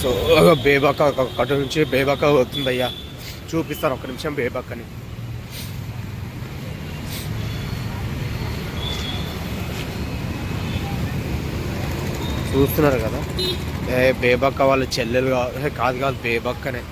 So Bebakka అటు నుంచి బేబాక అవుతుందయ్యా. చూపిస్తారు ఒక నిమిషం బేబాకని. చూస్తున్నారు కదా? ఏ బేబక్క వాళ్ళ చెల్లెలు కాదు కాదు కాదు బేబక్కనే